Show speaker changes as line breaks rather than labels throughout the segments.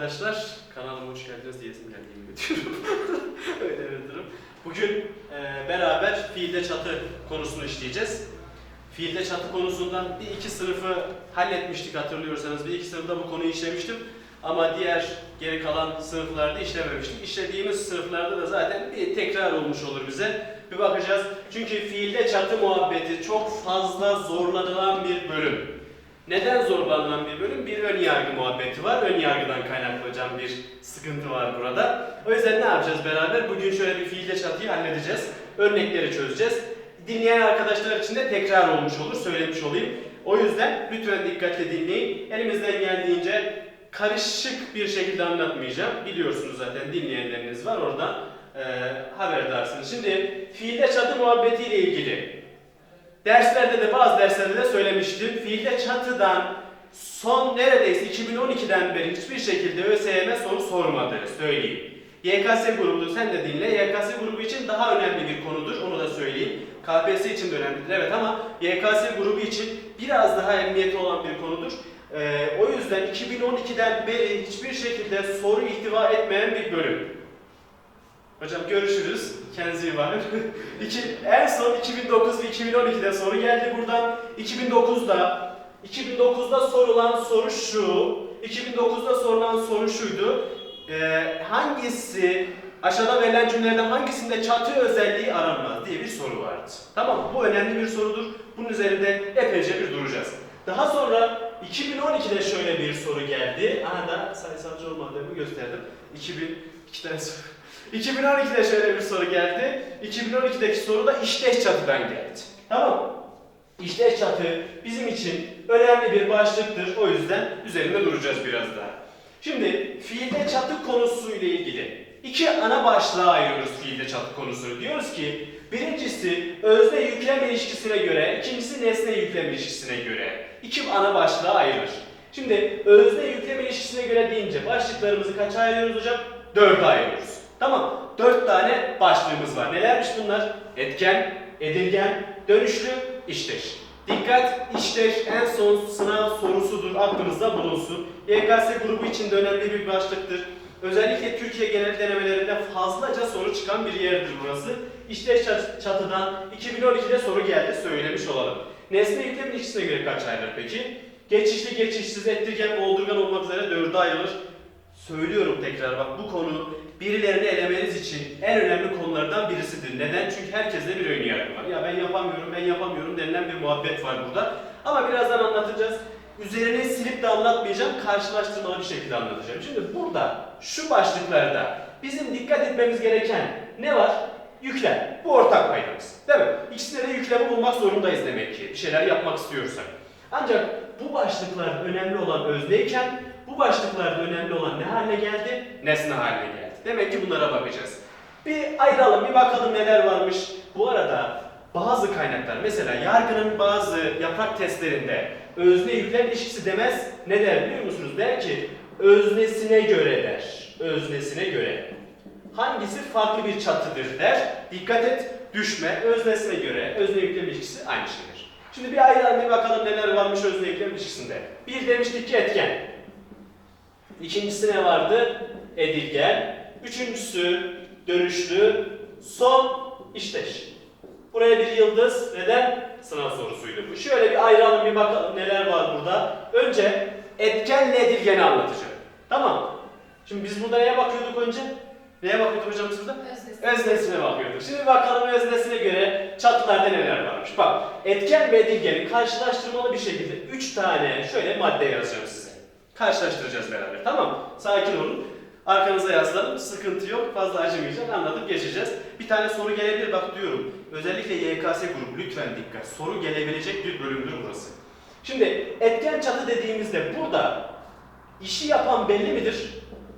arkadaşlar. Kanalıma hoş geldiniz diyesim geldi yemin ediyorum. Öyle bir durum. Bugün e, beraber fiilde çatı konusunu işleyeceğiz. Fiilde çatı konusundan bir iki sınıfı halletmiştik hatırlıyorsanız. Bir iki sınıfta bu konuyu işlemiştim. Ama diğer geri kalan sınıflarda işlememiştik. İşlediğimiz sınıflarda da zaten bir tekrar olmuş olur bize. Bir bakacağız. Çünkü fiilde çatı muhabbeti çok fazla zorlanılan bir bölüm. Neden zorlanılan bir bölüm? Bir ön yargı muhabbeti var. Ön yargıdan kaynaklanacağım bir sıkıntı var burada. O yüzden ne yapacağız beraber? Bugün şöyle bir fiilde çatıyı halledeceğiz. Örnekleri çözeceğiz. Dinleyen arkadaşlar için de tekrar olmuş olur, söylemiş olayım. O yüzden lütfen dikkatle dinleyin. Elimizden geldiğince karışık bir şekilde anlatmayacağım. Biliyorsunuz zaten dinleyenleriniz var orada e, haberdarsınız. Şimdi fiilde çatı muhabbetiyle ilgili Derslerde de bazı derslerde de söylemiştim. Fiilde çatıdan son neredeyse 2012'den beri hiçbir şekilde ÖSYM soru sormadı söyleyeyim. YKS grubu sen de dinle. YKS grubu için daha önemli bir konudur. Onu da söyleyeyim. KPSS için de önemlidir evet ama YKS grubu için biraz daha emniyeti olan bir konudur. Ee, o yüzden 2012'den beri hiçbir şekilde soru ihtiva etmeyen bir bölüm. Hocam görüşürüz. Kendinize iyi bakın. İki, en son 2009 ve 2012'de soru geldi buradan. 2009'da 2009'da sorulan soru şu. 2009'da sorulan soru şuydu. Ee, hangisi aşağıda verilen cümlelerden hangisinde çatı özelliği aranmaz diye bir soru vardı. Tamam? Bu önemli bir sorudur. Bunun üzerinde epeyce bir duracağız. Daha sonra 2012'de şöyle bir soru geldi. Aha da sayısalcı olmadığımı gösterdim. 2000 iki tane soru. 2012'de şöyle bir soru geldi. 2012'deki soru da işleş çatıdan geldi. Tamam mı? Çatı bizim için önemli bir başlıktır. O yüzden üzerinde duracağız biraz daha. Şimdi fiilde çatı konusuyla ilgili iki ana başlığa ayırıyoruz fiilde çatı konusunu. Diyoruz ki birincisi özne yüklem ilişkisine göre, ikincisi nesne yüklem ilişkisine göre. İki ana başlığa ayrılır. Şimdi özne yüklem ilişkisine göre deyince başlıklarımızı kaça ayırıyoruz hocam? Dörde ayırıyoruz. Tamam. Dört tane başlığımız var. Nelermiş bunlar? Etken, edilgen, dönüşlü, işleş. Dikkat, işleş en son sınav sorusudur. Aklınızda bulunsun. YKS grubu için de önemli bir başlıktır. Özellikle Türkiye genel denemelerinde fazlaca soru çıkan bir yerdir burası. Çat- çatıdan 2012'de soru geldi söylemiş olalım. Nesne yüklem ilişkisine göre kaç ayrılır peki? Geçişli, geçişsiz, ettirgen, boğdurgan olmak üzere dörde ayrılır. Söylüyorum tekrar bak bu konu birilerini elemeniz için en önemli konulardan birisidir. Neden? Çünkü herkeste bir ön yargı var. Ya ben yapamıyorum, ben yapamıyorum denilen bir muhabbet var burada. Ama birazdan anlatacağız. Üzerine silip de anlatmayacağım, karşılaştırmalı bir şekilde anlatacağım. Şimdi burada, şu başlıklarda bizim dikkat etmemiz gereken ne var? Yüklem. Bu ortak paydamız. Değil mi? İkisinde de yüklemi bulmak zorundayız demek ki. Bir şeyler yapmak istiyorsak. Ancak bu başlıklar önemli olan özneyken bu başlıklarda önemli olan ne haline geldi? Nesne haline geldi. Demek ki bunlara bakacağız. Bir ayıralım, bir bakalım neler varmış. Bu arada bazı kaynaklar, mesela yargının bazı yaprak testlerinde özne yüklem ilişkisi demez. Ne der biliyor musunuz? Der ki öznesine göre der. Öznesine göre. Hangisi farklı bir çatıdır der. Dikkat et, düşme, öznesine göre, özne yüklem ilişkisi aynı şeydir. Şimdi bir ayıralım bir bakalım neler varmış özne yüklem ilişkisinde. Bir demiştik ki etken. İkincisi ne vardı? Edilgen. Üçüncüsü dönüşlü. Son işleş. Buraya bir yıldız. Neden? Sınav sorusuydu bu. Şöyle bir ayıralım bir bakalım neler var burada. Önce etkenle edilgeni anlatacağım. Tamam. Şimdi biz burada neye bakıyorduk önce? Neye bakıyorduk hocam burada?
Öznesi.
Öznesine bakıyorduk. Şimdi bakalım öznesine göre çatılarda neler varmış. Bak etken ve edilgeni karşılaştırmalı bir şekilde 3 tane şöyle madde yazacağım size. Karşılaştıracağız beraber tamam mı? Sakin olun. Arkanıza yaslanın. Sıkıntı yok. Fazla acımayacak. Anladık geçeceğiz. Bir tane soru gelebilir bak diyorum. Özellikle YKS grubu lütfen dikkat. Soru gelebilecek bir bölümdür burası. Şimdi etken çatı dediğimizde burada işi yapan belli midir?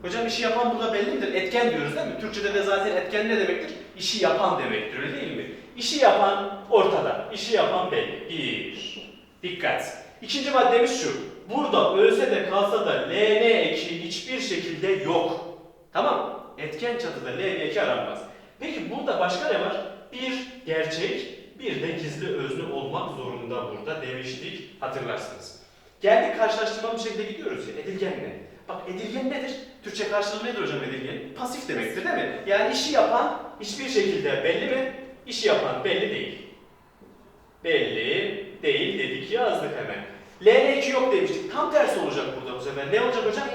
Hocam işi yapan burada belli midir? Etken diyoruz değil mi? Türkçede de zaten etken ne demektir? İşi yapan demektir öyle değil mi? İşi yapan ortada. İşi yapan belli. Bir. Dikkat. İkinci maddemiz şu. Burada ölse de kalsa da LN eki hiçbir şekilde yok. Tamam. Etken çatıda LN eki aranmaz. Peki burada başka ne var? Bir gerçek, bir de gizli özne olmak zorunda burada demiştik hatırlarsınız. Geldik karşılaştırmalı bir şekilde gidiyoruz ya edilgenle. Bak edilgen nedir? Türkçe karşılığı nedir hocam edilgen? Pasif demektir değil mi? Yani işi yapan hiçbir şekilde belli mi? İşi yapan belli değil. Belli değil dedik yazdık hemen. LN2 yok demiştik. Tam tersi olacak burada bu sefer. Ne olacak hocam?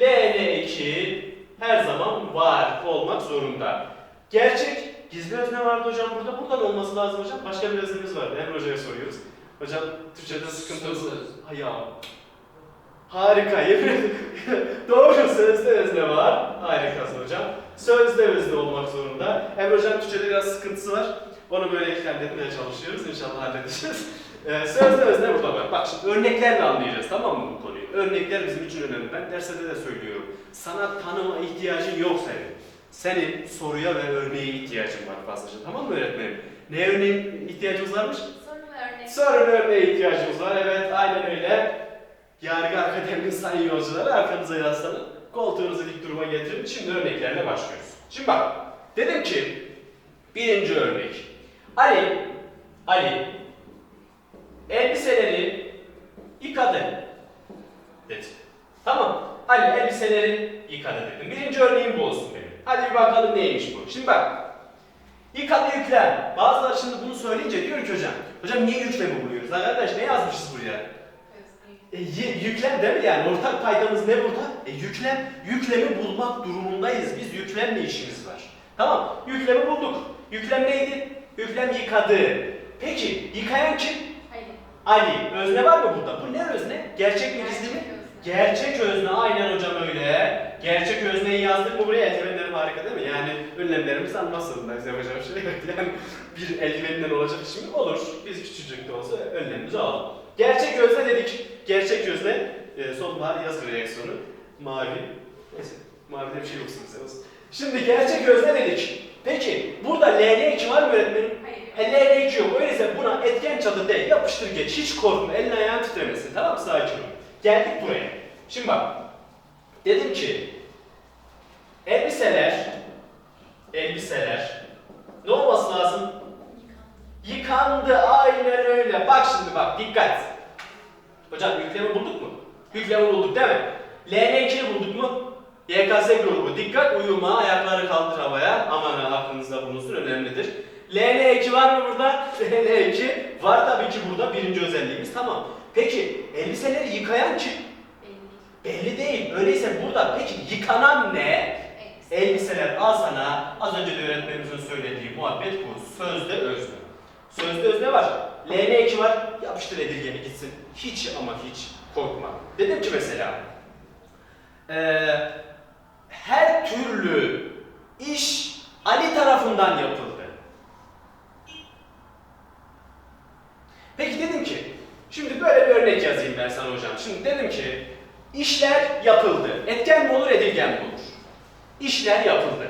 LN2 her zaman var olmak zorunda. Gerçek gizli özne vardı hocam burada. Buradan olması lazım hocam. Başka bir öznemiz vardı. Emre Hoca'ya soruyoruz. Hocam Türkçe'de sıkıntımız
Söz
var. ya. Harika. Doğru sözde özne var. Harikasın hocam. Sözde özne olmak zorunda. Emre Hocam Türkçe'de biraz sıkıntısı var. Onu böyle eklemletmeye çalışıyoruz. İnşallah halledeceğiz. Ee, sözde özne burada var. Bak şimdi örneklerle anlayacağız tamam mı bu konuyu? Örnekler bizim için önemli. Ben derslerde de söylüyorum. Sana tanıma ihtiyacın yok senin. Senin soruya ve örneğe ihtiyacın var fazlaca. Tamam mı öğretmenim? Ne örneğe ihtiyacımız varmış?
Soru ve örnek.
Soru ve örneğe ihtiyacımız var. Evet aynen öyle. Yargı Akademi'nin sayın yolcuları arkanıza yaslanın. Koltuğunuzu dik duruma getirin. Şimdi örneklerle başlıyoruz. Şimdi bak. Dedim ki birinci örnek. Ali, Ali elbiseleri yıkadı dedi. Tamam. Ali elbiseleri yıkadı dedim. Birinci örneğim bu olsun benim. Hadi bir bakalım neymiş bu. Şimdi bak. Yıkadı yüklem. Bazıları şimdi bunu söyleyince diyor ki hocam. Hocam niye yüklemi buluyoruz? Arkadaş ne yazmışız buraya? E, yüklem değil mi yani? Ortak paydamız ne burada? E, yüklem. Yüklemi bulmak durumundayız. Biz yüklemle işimiz var. Tamam. Yüklemi bulduk. Yüklem neydi? Yüklem yıkadı. Peki yıkayan kim? Ali. Özne var mı burada? Bu ne özne? Gerçek mi gizli mi? Gerçek özne aynen hocam öyle. Gerçek özneyi yazdık mı buraya eldivenlerim harika değil mi? Yani önlemlerimizi almak zorundayız yapacak bir şey yok. Yani bir eldiveninden olacak iş mi? Olur. Biz küçücük de olsa önlemimizi alalım. Gerçek özne dedik. Gerçek özne e, sonbahar yaz reaksiyonu. Mavi. Neyse mavide bir şey yoksa bize olsun. Şimdi gerçek özne dedik. Peki burada LN2 var mı öğretmenim?
Hayır.
He LN2 yok. Öyleyse buna etken çadır değil. Yapıştır geç. Hiç korkma. Elin ayağın titremesin. Tamam mı? Sakin ol. Geldik buraya. Şimdi bak. Dedim ki elbiseler elbiseler ne olması lazım? Yıkandı. Aynen öyle. Bak şimdi bak. Dikkat. Hocam yüklemi bulduk mu? Yüklemi bulduk değil mi? LN2'yi bulduk mu? YKS grubu. Dikkat uyuma. Ayakları kaldır havaya. Aman aklınızda bulunsun. Önemlidir. LN2 var mı burada? LN2 var tabii ki burada. Birinci özelliğimiz. Tamam. Peki elbiseleri yıkayan kim?
Belli.
Belli değil. Öyleyse burada peki yıkanan ne?
Elbise.
Elbiseler al sana. Az önce de öğretmenimizin söylediği muhabbet bu. Sözde özne. Sözde özne var. LN2 var. Yapıştır edilgeni gitsin. Hiç ama hiç korkma. Dedim ki mesela eee, her türlü iş Ali tarafından yapıldı. Peki dedim ki, şimdi böyle bir örnek yazayım ben sana hocam. Şimdi dedim ki, işler yapıldı. Etken mi olur, edilgen mi olur? İşler yapıldı.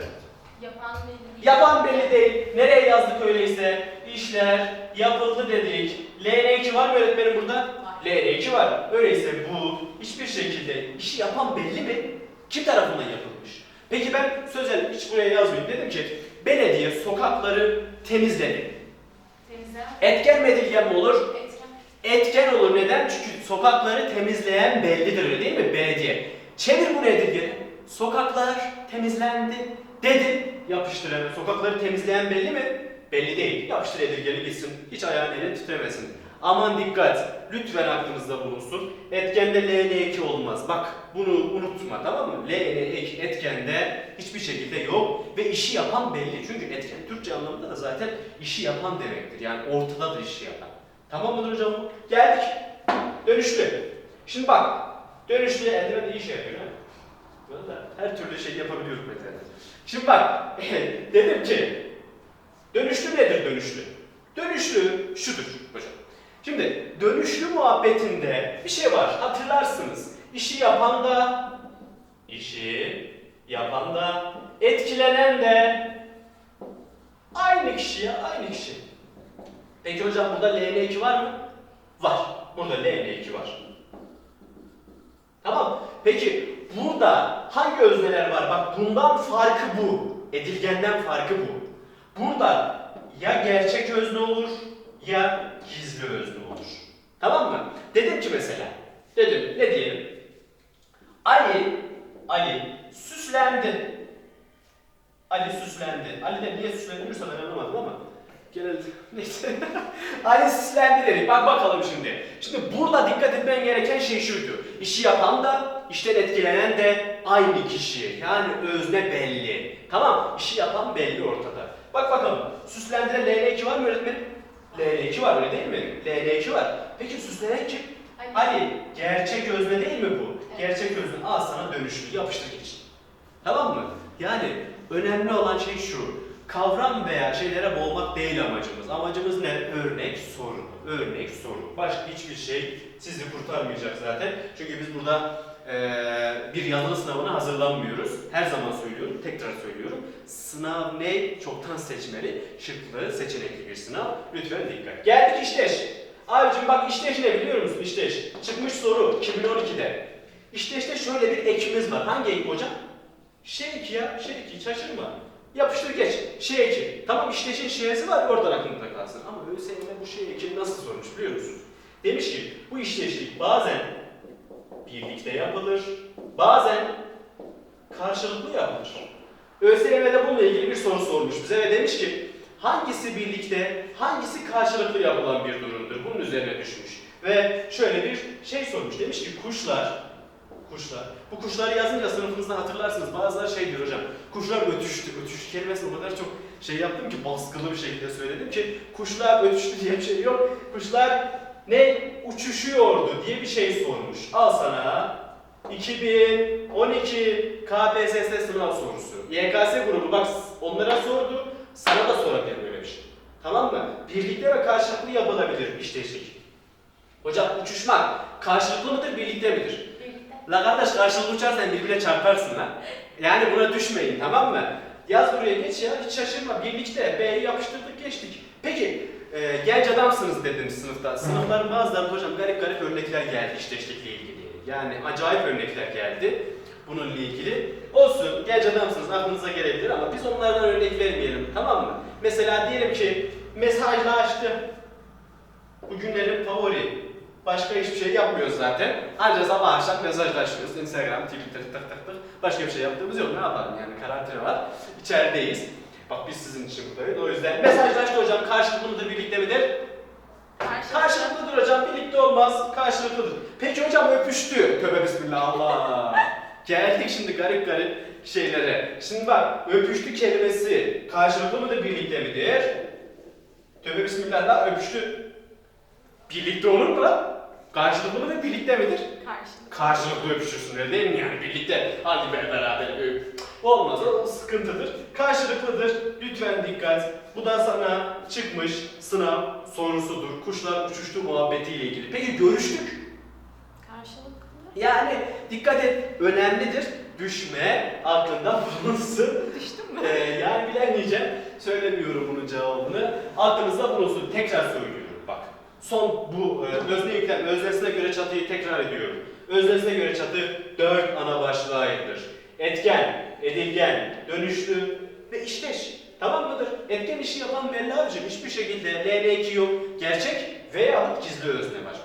Yapan belli.
Yapan belli değil. Nereye yazdık öyleyse? İşler yapıldı dedik. LN2 var mı öğretmenim burada?
Var.
LN2 var. Öyleyse bu hiçbir şekilde işi yapan belli mi? Kim tarafından yapılmış? Peki ben sözel hiç buraya yazmayayım. Dedim ki belediye sokakları temizledi.
Temizlem.
Etken mi edilgen mi olur?
Etken.
Etken olur. Neden? Çünkü sokakları temizleyen bellidir öyle değil mi? Belediye. Çevir bunu edilgeni. Sokaklar temizlendi. Dedim. Yapıştır hemen. Sokakları temizleyen belli mi? Belli değil. Yapıştır edilgeni gitsin. Hiç ayağın elin titremesin. Aman dikkat. Lütfen aklınızda bulunsun. Etkende LN2 olmaz. Bak bunu unutma tamam mı? LN2 etkende hiçbir şekilde yok ve işi yapan belli. Çünkü etken Türkçe anlamında da zaten işi yapan demektir. Yani ortadadır işi yapan. Tamam mıdır hocam? Geldik. Dönüşlü. Şimdi bak. Dönüşlü eldiven iyi şey yapıyor. Valla her türlü şey yapabiliyorum mesela. Şimdi bak. dedim ki dönüşlü nedir dönüşlü? Dönüşlü şudur hocam. Şimdi dönüşlü muhabbetinde bir şey var. Hatırlarsınız. İşi yapan da işi yapan da etkilenen de aynı kişi ya aynı kişi. Peki hocam burada LN2 var mı? Var. Burada LN2 var. Tamam. Peki burada hangi özneler var? Bak bundan farkı bu. Edilgenden farkı bu. Burada ya gerçek özne olur ya gizli özne olur. Tamam mı? Dedim ki mesela. Dedim ne diyelim? Ali Ali süslendi. Ali süslendi. Ali de niye süslendirirse ben anlamadım ama. Genelde neyse. Ali süslendi dedik. Bak bakalım şimdi. Şimdi burada dikkat etmen gereken şey şuydu. İşi yapan da, işten etkilenen de aynı kişi. Yani özne belli. Tamam, işi yapan belli ortada. Bak bakalım. Süslendiren LN2 var mı öğretmenim? LN2 var öyle değil mi? LN2 var. Peki süslenen kim? Ali, gerçek özne değil mi bu?
Evet.
Gerçek özne. Al sana dönüşlü, yapıştır geç. Tamam mı? Yani önemli olan şey şu. Kavram veya şeylere boğmak değil amacımız. Amacımız ne? Örnek, soru. Örnek, soru. Başka hiçbir şey sizi kurtarmayacak zaten. Çünkü biz burada eee, bir yazılı sınavına hazırlanmıyoruz. Her zaman söylüyorum, tekrar söylüyorum. Sınav ne? Çoktan seçmeli, şıklı, seçenekli bir sınav. Lütfen dikkat. Geldik işteş. Abicim bak işteş ne biliyor musun işteş? Çıkmış soru 2012'de. İşteşte şöyle bir ekimiz var. Hangi ek hocam? İki ya, iki şaşırma. Yapıştır geç. Şey iki. Tamam işleşin şeysi var oradan aklında kalsın. Ama ÖSYM bu şey iki nasıl sormuş biliyor musun? Demiş ki bu işleşlik bazen birlikte yapılır, bazen karşılıklı yapılır. ÖSYM'de bununla ilgili bir soru sormuş bize ve demiş ki hangisi birlikte, hangisi karşılıklı yapılan bir durumdur? Bunun üzerine düşmüş. Ve şöyle bir şey sormuş. Demiş ki kuşlar, kuşlar. Bu kuşları yazınca sınıfınızda hatırlarsınız. Bazıları şey diyor hocam. Kuşlar ötüştü. Ötüş kelimesini o kadar çok şey yaptım ki baskılı bir şekilde söyledim ki kuşlar ötüştü diye bir şey yok. Kuşlar ne uçuşuyordu diye bir şey sormuş. Al sana 2012 KPSS sınav sorusu. YKS grubu bak onlara sordu. Sana da sorabilir böyle bir şey. Tamam mı? Birlikte ve karşılıklı yapılabilir işteşlik. Hocam uçuşmak karşılıklı mıdır, birlikte midir? La kardeş karşılıklı uçarsan birbirine çarparsın lan. Yani buna düşmeyin tamam mı? Yaz buraya geç ya hiç şaşırma. Birlikte B'yi yapıştırdık geçtik. Peki e, genç adamsınız dedim sınıfta. Sınıfların bazılarında hocam garip garip örnekler geldi işteşlikle ilgili. Yani acayip örnekler geldi bununla ilgili. Olsun genç adamsınız aklınıza gelebilir ama biz onlardan örnek vermeyelim tamam mı? Mesela diyelim ki mesajlaştı. Bugünlerin favori. Başka hiçbir şey yapmıyoruz zaten. Ancak sabah akşam mesajlaşıyoruz. Instagram, Twitter, tık tık tık. Başka bir şey yaptığımız yok. Ne yapalım yani karantina var. İçerideyiz. Bak biz sizin için buradayız. O yüzden mesajlaştı hocam. Karşılıklı mıdır, birlikte midir?
Karşılıklı.
Karşılıklıdır hocam. Birlikte olmaz. Karşılıklıdır. Peki hocam öpüştü. Tövbe bismillah Allah. Geldik şimdi garip garip şeylere. Şimdi bak öpüştü kelimesi karşılıklı mıdır, birlikte midir? Tövbe bismillah la öpüştü. Birlikte olur mu lan? Karşılıklı mıdır, birlikte midir?
Karşılıklı.
Karşılıklı öpüşürsün öyle değil mi yani birlikte? Hadi be beraber öp. Olmaz o sıkıntıdır. Karşılıklıdır. Lütfen dikkat. Bu da sana çıkmış sınav sorusudur. Kuşlar uçuştu muhabbetiyle ilgili. Peki görüştük.
Karşılıklı.
Yani dikkat et önemlidir. Düşme aklında bulunsun.
Düştün mü?
Ee, yani bilemeyeceğim. Söylemiyorum bunun cevabını. Aklınızda bulunsun. Tekrar söylüyorum. Son bu e, özne yüklem, öznesine göre çatıyı tekrar ediyorum. Öznesine göre çatı dört ana başlığa ayrılır. Etken, edilgen, dönüşlü ve işleş. Tamam mıdır? Etken işi yapan belli abicim. Hiçbir şekilde LN2 yok. Gerçek veya gizli özne var.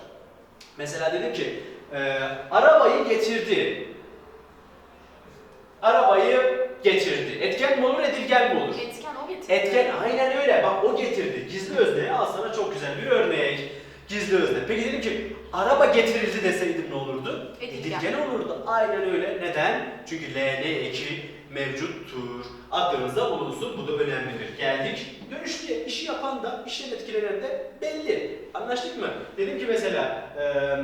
Mesela dedim ki, e, arabayı getirdi. Arabayı getirdi. Etken mi olur, edilgen mi olur?
Etken.
Etken aynen öyle. Bak o getirdi. Gizli özne al sana çok güzel bir örnek. Gizli özne. Peki dedim ki araba getirildi deseydim ne olurdu?
Edilgen.
olurdu. Aynen öyle. Neden? Çünkü LN eki mevcuttur. Aklınızda bulunsun. Bu da önemlidir. Geldik. Dönüşlü işi yapan da işten etkilenen de belli. Anlaştık mı? Dedim ki mesela eee,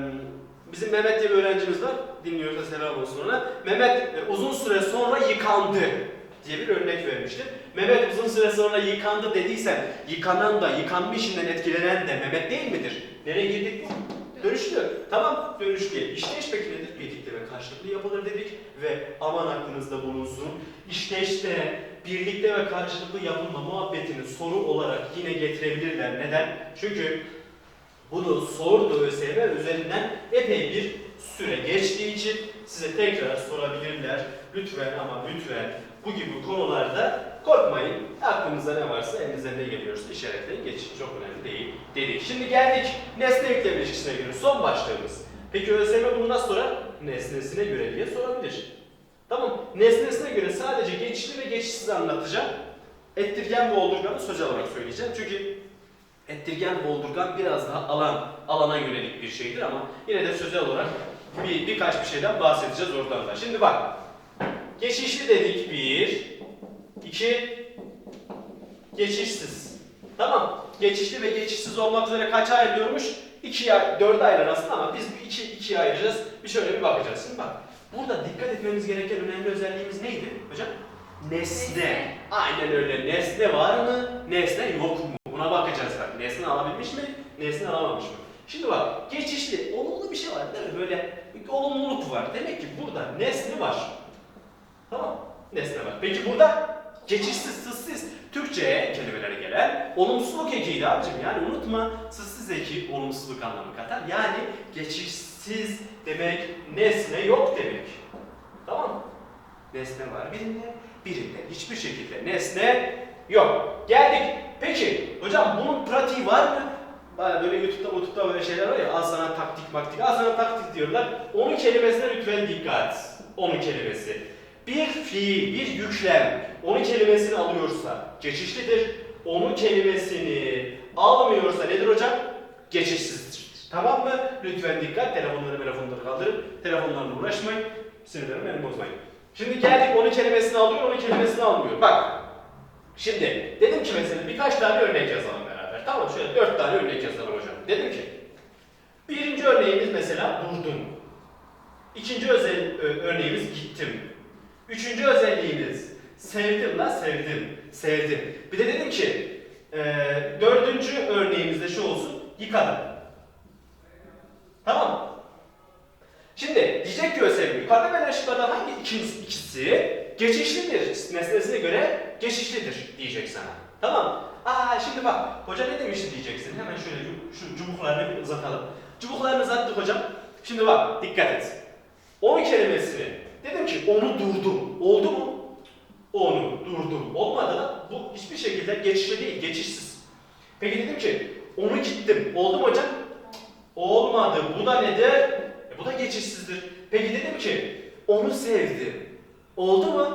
bizim Mehmet diye bir öğrencimiz var. Dinliyorsa selam olsun ona. Mehmet e, uzun süre sonra yıkandı diye bir örnek vermiştim. Mehmet uzun süre sonra yıkandı dediysen yıkanan da yıkanmışından etkilenen de Mehmet değil midir? Nereye girdik bu? Dönüştü. Tamam dönüştü. İşte iş peki nedir? Birlikte ve karşılıklı yapılır dedik ve aman aklınızda bulunsun. İşte birlikte ve karşılıklı yapılma muhabbetini soru olarak yine getirebilirler. Neden? Çünkü bunu sordu ÖSYM üzerinden epey bir süre geçtiği için size tekrar sorabilirler. Lütfen ama lütfen bu gibi konularda korkmayın. Aklınıza ne varsa elinize ne geliyorsa işaretleyin geçin. Çok önemli değil dedik. Şimdi geldik nesne yüklem ilişkisine göre son başlığımız. Peki ÖSYM bunu nasıl sorar? Nesnesine göre diye sorabilir. Tamam. Nesnesine göre sadece geçişli ve geçişsiz anlatacağım. Ettirgen ve oldurganı sözel olarak söyleyeceğim. Çünkü ettirgen ve oldurgan biraz daha alan alana yönelik bir şeydir ama yine de sözel olarak bir birkaç bir şeyden bahsedeceğiz oradan da. Şimdi bak. Geçişli dedik bir, iki, geçişsiz. Tamam. Geçişli ve geçişsiz olmak üzere kaç ayrılıyormuş? İki, dörde ayrılır aslında ama biz bu iki, ikiye ayıracağız. Bir şöyle bir bakacağız. Şimdi bak. Burada dikkat etmemiz gereken önemli özelliğimiz neydi hocam? Nesne.
Nesne.
Aynen öyle. Nesne var mı? Nesne yok mu? Buna bakacağız bak. Nesne alabilmiş mi? Nesne alamamış mı? Şimdi bak geçişli, olumlu bir şey var değil mi? Böyle bir olumluluk var. Demek ki burada nesne var. Tamam. Nesne var. Peki burada geçişsiz, sızsız Türkçe'ye kelimelere gelen olumsuzluk ekiydi abicim. Yani unutma sızsız eki olumsuzluk anlamı katar. Yani geçişsiz demek nesne yok demek. Tamam mı? Nesne var birinde, birinde hiçbir şekilde nesne yok. Geldik. Peki hocam bunun pratiği var mı? Böyle YouTube'da YouTube'da böyle şeyler var ya al sana taktik maktik, al sana taktik diyorlar. Onun kelimesine lütfen dikkat. Onun kelimesi. Bir fiil, bir yüklem onun kelimesini alıyorsa geçişlidir. Onun kelimesini almıyorsa nedir hocam? Geçişsizdir. Tamam mı? Lütfen dikkat. Telefonları telefonları kaldırın. Telefonlarla uğraşmayın. Sinirlerimi benim bozmayın. Şimdi geldik onun kelimesini alıyor, onun kelimesini almıyor. Bak. Şimdi dedim ki mesela birkaç tane örnek yazalım beraber. Tamam şöyle dört tane örnek yazalım hocam. Dedim ki birinci örneğimiz mesela durdum. İkinci özel, örneğimiz gittim. Üçüncü özelliğimiz sevdim la sevdim. Sevdim. Bir de dedim ki e, dördüncü örneğimizde şu olsun yıkadım. Tamam mı? Şimdi diyecek ki ÖSYM yukarıda verilen şıklardan hangi ikisi, ikisi geçişlidir nesnesine göre geçişlidir diyecek sana. Tamam Aa şimdi bak hoca ne demişti diyeceksin. Hemen şöyle şu, cubuklarını uzatalım. Cubuklarını uzattık hocam. Şimdi bak dikkat et. Onu kelimesini dedim ki onu durdum. Oldu mu? Onu durdum. Olmadı da bu hiçbir şekilde geçişli değil, geçişsiz. Peki dedim ki onu gittim. Oldu mu hocam? Olmadı. Bu da nedir? E, bu da geçişsizdir. Peki dedim ki onu sevdim. Oldu mu?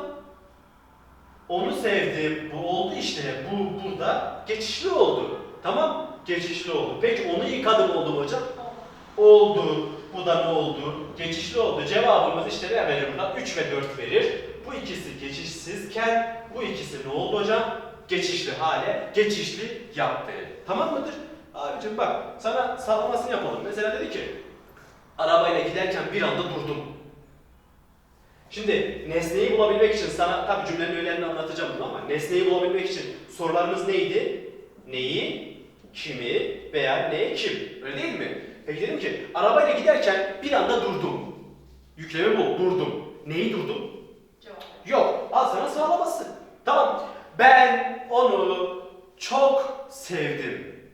Onu sevdim. Bu oldu işte. Bu burada geçişli oldu. Tamam? Geçişli oldu. Peki onu yıkadım oldu mu hocam? Oldu. Bu da ne oldu? Geçişli oldu. Cevabımız işte ne verir burada? 3 ve 4 verir. Bu ikisi geçişsizken bu ikisi ne oldu hocam? Geçişli hale, geçişli yaptı. Tamam mıdır? Abicim bak sana sağlamasını yapalım. Mesela dedi ki arabayla giderken bir anda durdum. Şimdi nesneyi bulabilmek için sana tabii cümlenin öğelerini anlatacağım bunu ama nesneyi bulabilmek için sorularımız neydi? Neyi, kimi veya ne, kim? Öyle değil mi? Peki dedim ki arabayla giderken bir anda durdum. Yüklemi bu, durdum. Neyi durdum?
Cevap.
Yok, al sana sağlaması. Tamam. Ben onu çok sevdim.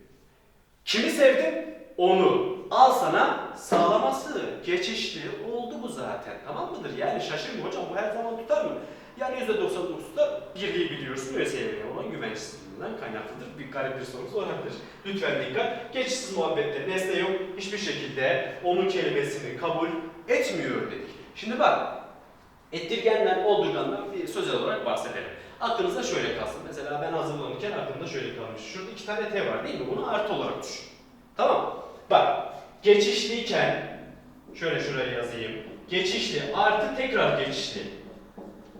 Kimi sevdim? Onu. Al sana sağlaması. Geçişli oldu bu zaten. Tamam mıdır? Yani şaşırma hocam bu her zaman tutar mı? Yani %99 tutar. Birliği biliyorsun ÖSYM'ye olan güvensizliğinden kaynaklıdır. Bir garip bir soru olabilir. Lütfen dikkat. Geçişsiz muhabbette nesne yok. Hiçbir şekilde onun kelimesini kabul etmiyor dedik. Şimdi bak Ettirgenden, oldurgandan bir sözel olarak bahsedelim. Aklınızda şöyle kalsın. Mesela ben hazırlanırken aklımda şöyle kalmış. Şurada iki tane T var değil mi? Bunu artı olarak düşün. Tamam. Bak, geçişliyken, şöyle şuraya yazayım. Geçişli artı tekrar geçişli.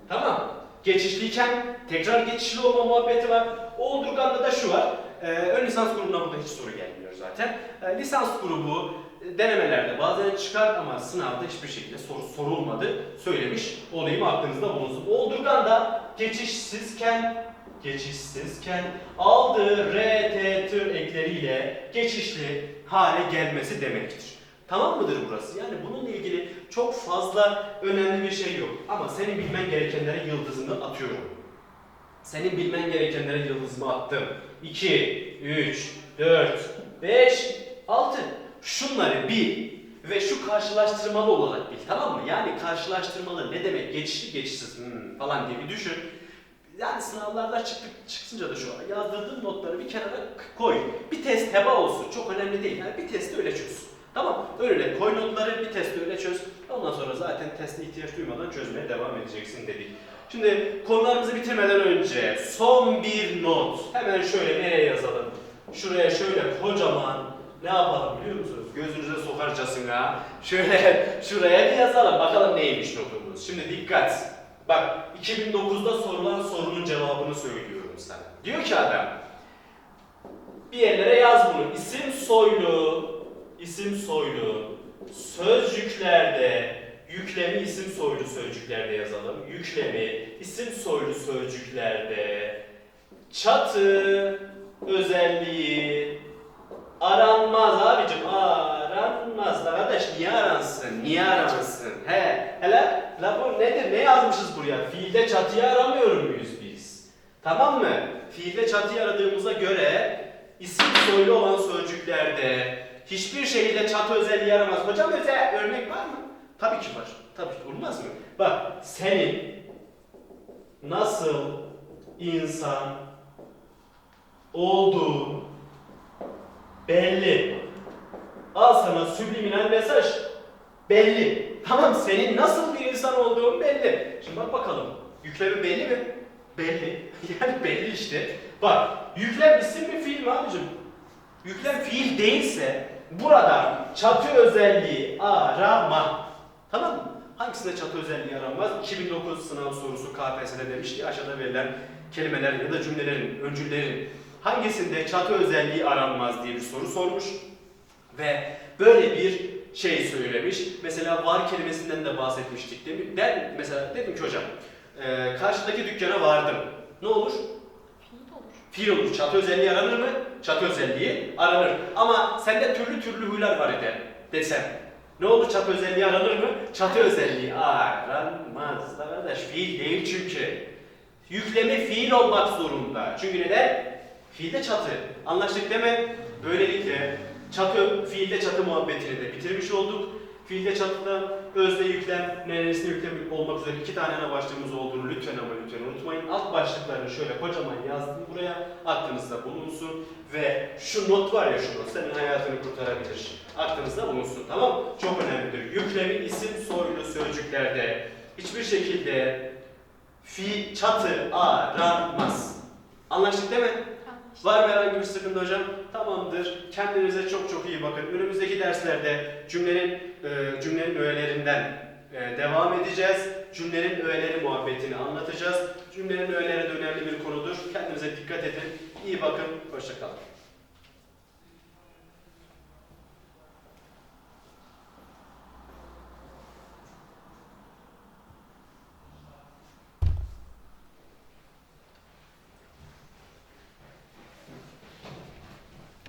Tamam. Geçişliyken tekrar geçişli olma muhabbeti var. Oldurganda da şu var. Ee, ön lisans grubuna burada hiç soru gelmiyor zaten. Ee, lisans grubu e, denemelerde bazen çıkar ama sınavda hiçbir şekilde soru sorulmadı. Söylemiş olayım aklınızda bulunsun. Oldurganda geçişsizken geçişsizken aldığı R, T, tür ekleriyle geçişli hale gelmesi demektir. Tamam mıdır burası? Yani bununla ilgili çok fazla önemli bir şey yok. Ama senin bilmen gerekenlere yıldızını atıyorum. Senin bilmen gerekenlere yıldızımı attım. 2, 3, 4, 5, 6. Şunları bil ve şu karşılaştırmalı olarak bil. Tamam mı? Yani karşılaştırmalı ne demek? Geçişli geçişsiz hmm, falan diye bir düşün. Yani sınavlarda çıktık, çıksınca da şu an yazdırdığın notları bir kenara koy. Bir test heba olsun. Çok önemli değil. Yani bir testi öyle çöz. Tamam. Öyle koy notları bir testi öyle çöz. Ondan sonra zaten teste ihtiyaç duymadan çözmeye devam edeceksin dedik. Şimdi konularımızı bitirmeden önce son bir not. Hemen şöyle nereye yazalım? Şuraya şöyle kocaman ne yapalım biliyor musunuz? Gözünüze sokarcasına şöyle şuraya bir yazalım. Bakalım neymiş notumuz. Şimdi dikkat. Bak 2009'da sorulan sorunun cevabını söylüyorum sana. Diyor ki adam bir yerlere yaz bunu. İsim soylu, isim soylu. Sözcüklerde yüklemi isim soylu sözcüklerde yazalım. Yüklemi isim soylu sözcüklerde çatı özelliği aranmaz abicim aranmaz. Arkadaş niye aransın? Niye aransın? He hele la bu nedir ne yazmışız buraya? Fiilde çatıyı aramıyor muyuz biz? Tamam mı? Fiilde çatıyı aradığımıza göre isim soylu olan sözcüklerde hiçbir şekilde çatı özelliği aramaz hocam özel örnek var mı tabii ki var tabii ki olmaz mı bak senin nasıl insan olduğu belli. Al sana subliminal mesaj. Belli. Tamam senin nasıl bir insan olduğun belli. Şimdi bak bakalım. Yüklemi belli mi? Belli. Yani belli işte. Bak yüklem isim mi fiil mi abicim? Yüklem fiil değilse burada çatı özelliği arama. Tamam mı? Hangisinde çatı özelliği aranmaz? 2009 sınav sorusu KPSS'de demiş ki aşağıda verilen kelimeler ya da cümlelerin, öncüllerin hangisinde çatı özelliği aranmaz diye bir soru sormuş. Ve böyle bir şey söylemiş. Mesela var kelimesinden de bahsetmiştik mi? Ben mesela dedim ki hocam, e, karşıdaki dükkana vardım. Ne olur?
Fiil olur.
Fiil olur. Çatı özelliği aranır mı? Çatı özelliği aranır. Ama sende türlü türlü huylar var ede desem. Ne olur çatı özelliği aranır mı? Çatı özelliği aranmaz. Arkadaş fiil değil çünkü. Yüklemi fiil olmak zorunda. Çünkü neden? Fiilde çatı. Anlaştık değil mi? Böylelikle çatı, fiilde çatı muhabbetini de bitirmiş olduk. Fiilde çatıda özne yüklem, nesne yüklem olmak üzere iki tane ana başlığımız olduğunu lütfen ama lütfen unutmayın. Alt başlıklarını şöyle kocaman yazdım buraya. Aklınızda bulunsun. Ve şu not var ya şu not, senin hayatını kurtarabilir. Aklınızda bulunsun tamam? Çok önemlidir. Yüklemin isim soylu sözcüklerde hiçbir şekilde fi çatı aranmaz. Anlaştık değil mi? Var mı herhangi bir sıkıntı hocam? Tamamdır. Kendinize çok çok iyi bakın. Önümüzdeki derslerde cümlenin e, cümlenin öğelerinden e, devam edeceğiz. Cümlenin öğeleri muhabbetini anlatacağız. Cümlenin öğeleri de önemli bir konudur. Kendinize dikkat edin. İyi bakın. Hoşçakalın.